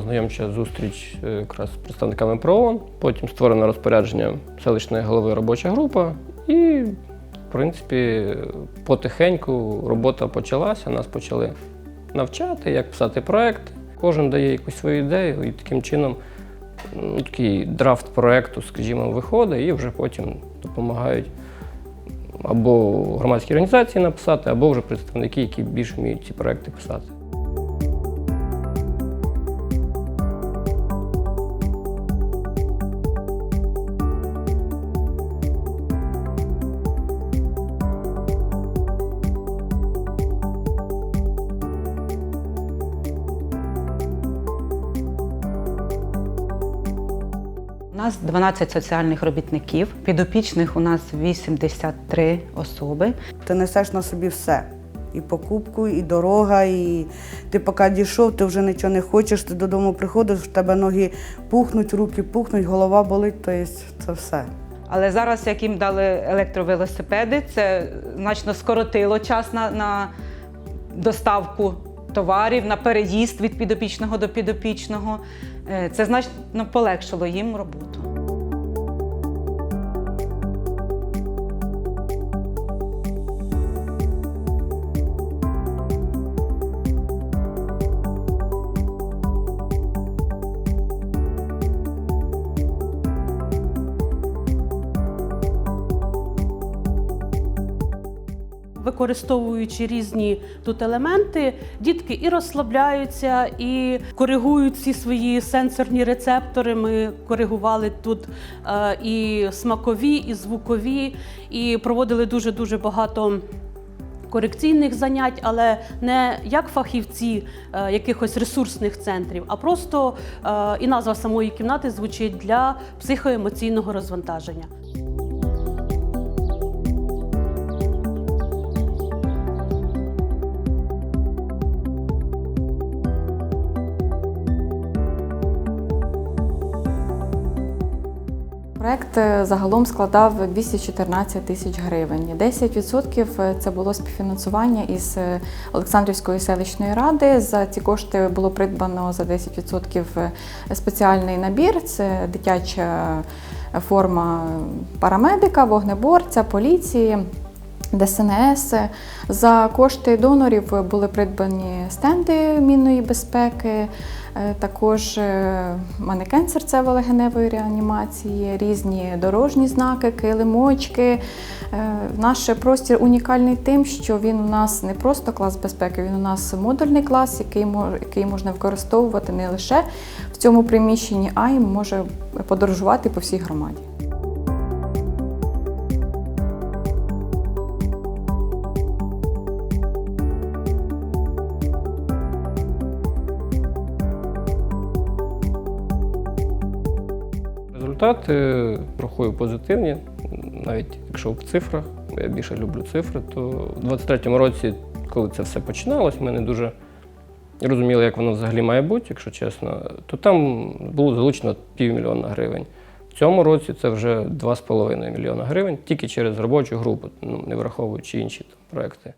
знайомча зустріч е, якраз з представниками ПРООН. Потім створено розпорядження селищної голови робоча група. І, в принципі, потихеньку робота почалася. Нас почали навчати, як писати проекти. Кожен дає якусь свою ідею, і таким чином ну, такий драфт проекту, скажімо, виходить, і вже потім допомагають або громадські організації написати, або вже представники, які більш вміють ці проекти писати. Нас 12 соціальних робітників, підопічних у нас 83 особи. Ти несеш на собі все. І покупку, і дорога, і ти поки дійшов, ти вже нічого не хочеш, ти додому приходиш, в тебе ноги пухнуть, руки пухнуть, голова болить, тобто це все. Але зараз, як їм дали електровелосипеди, це значно скоротило час на, на доставку товарів, на переїзд від підопічного до підопічного. Е, Це значно полегшило їм роботу. Використовуючи різні тут елементи, дітки і розслабляються, і коригують всі свої сенсорні рецептори. Ми коригували тут е, і смакові, і звукові, і проводили дуже дуже багато. Корекційних занять, але не як фахівці е, якихось ресурсних центрів, а просто е, і назва самої кімнати звучить для психоемоційного розвантаження. Проект е, загалом складав 214 тисяч гривень. 10% це було співфінансування із е, Олександрівської селищної ради. За ці кошти було придбано за 10% спеціальний набір. Це дитяча форма парамедика, вогнеборця, поліції. ДСНС за кошти донорів були придбані стенди мінної безпеки, е, також е, манекен серцево-легеневої реанімації, різні дорожні знаки, килимочки. Е, Наш простір унікальний тим, що він у нас не просто клас безпеки, він у нас модульний клас, який можна використовувати не лише в цьому приміщенні, а й може подорожувати по всій громаді. Результати рахую позитивні, навіть якщо в цифрах, я більше люблю цифри, то в 23-му році, коли це все починалось, ми не дуже розуміли, як воно взагалі має бути, якщо чесно, то там було залучено півмільйона гривень. В цьому році це вже 2,5 мільйона гривень тільки через робочу групу, ну, не враховуючи інші там, проекти.